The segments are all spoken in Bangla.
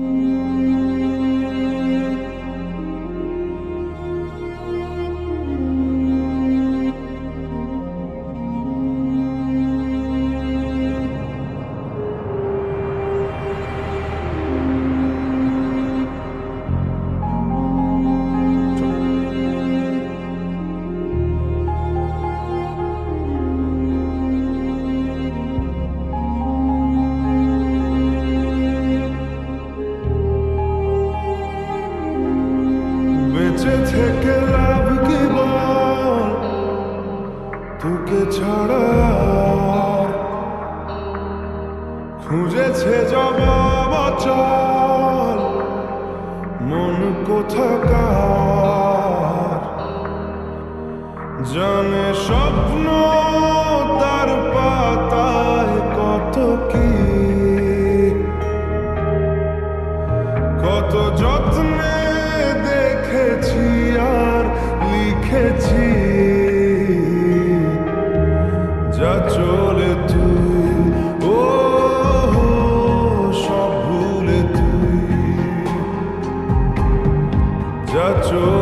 বেঁচে থেকে লাভ কি বল? তোকে ছাড়া খুঁজেছে জবাব চল মন কোথাকার? জানে স্বপ্ন তার পাতায় কত কি? কত যত্নে দেখেছি আর লিখেছি। যা চলে তুই ও সব ভুলে তুই। যা চলে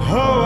মন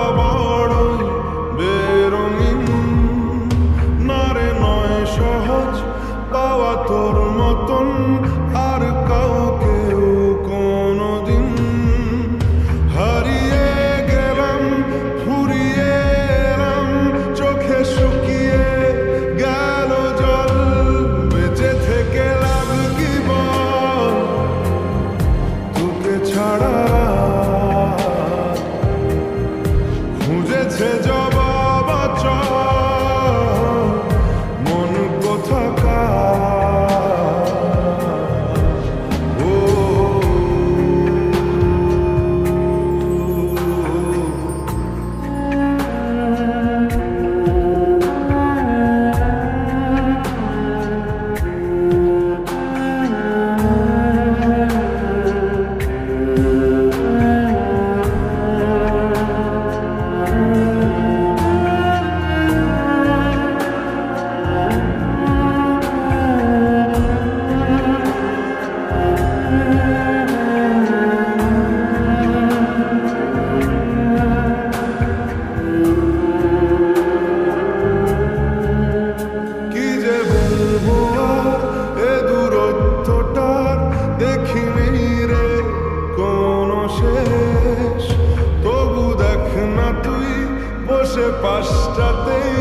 পাশটাতেই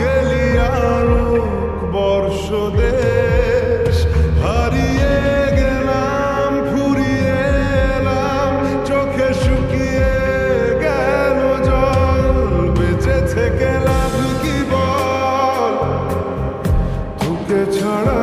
গেলি আলোক বর্ষ দেশ। হারিয়ে গেলাম, ফুরিয়ে এলাম, চোখে শুকিয়ে গেল জল, বেঁচে থেকে লাভ কি বল? তোকে ছাড়া